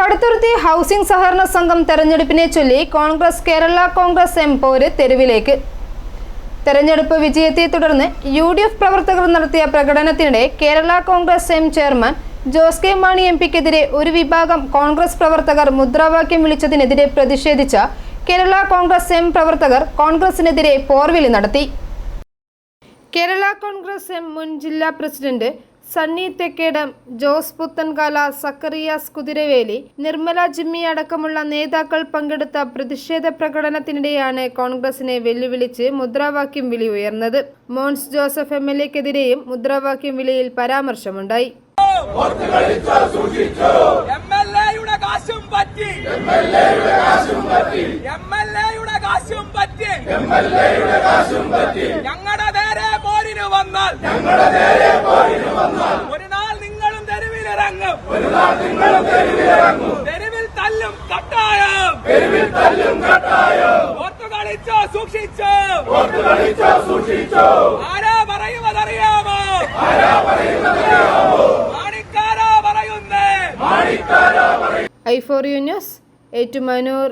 Kaduthuruthy housing സഹകരണ സംഘം തെരഞ്ഞെടുപ്പിനെ ചൊല്ലി കോൺഗ്രസ് കേരള കോൺഗ്രസ് എം പോര് തെരുവിലേക്ക്. തെരഞ്ഞെടുപ്പ് വിജയത്തെ തുടർന്ന് യു ഡി എഫ് പ്രവർത്തകർ നടത്തിയ പ്രകടനത്തിനിടെ Kerala congress M chairman Jose K Mani M പിക്കെതിരെ ഒരു വിഭാഗം കോൺഗ്രസ് പ്രവർത്തകർ മുദ്രാവാക്യം വിളിച്ചതിനെതിരെ പ്രതിഷേധിച്ച കേരള കോൺഗ്രസ് എം പ്രവർത്തകർ കോൺഗ്രസിനെതിരെ പോർവിളി നടത്തി. കേരള കോൺഗ്രസ് എം മുൻ ജില്ലാ പ്രസിഡന്റ് സണ്ണി തെക്കേടം ജോസ് പുത്തൻകാല സക്കറിയാസ് കുതിരവേലി നിർമ്മല ജിമ്മി അടക്കമുള്ള നേതാക്കൾ പങ്കെടുത്ത പ്രതിഷേധ പ്രകടനത്തിനിടെയാണ് കോൺഗ്രസിനെ വെല്ലുവിളിച്ച് മുദ്രാവാക്യം വിളി ഉയർന്നത്. മോൻസ് ജോസഫ് എം എൽ എക്കെതിരെയും മുദ്രാവാക്യം വിളിയിൽ പരാമർശമുണ്ടായി. ഞങ്ങളുടെ നേരെ എയുടെ വന്നാൽ. പറ്റി തല്ലും. കട്ടായം തല്ലും സൂക്ഷിച്ചോ സൂക്ഷിച്ചോ ആരാ പറയുവതറിയാമോ ആരാ പറയുന്നതറിയാമോ? മാണിക്കാരാ പറയുന്നേ. I four you news Ettumanoor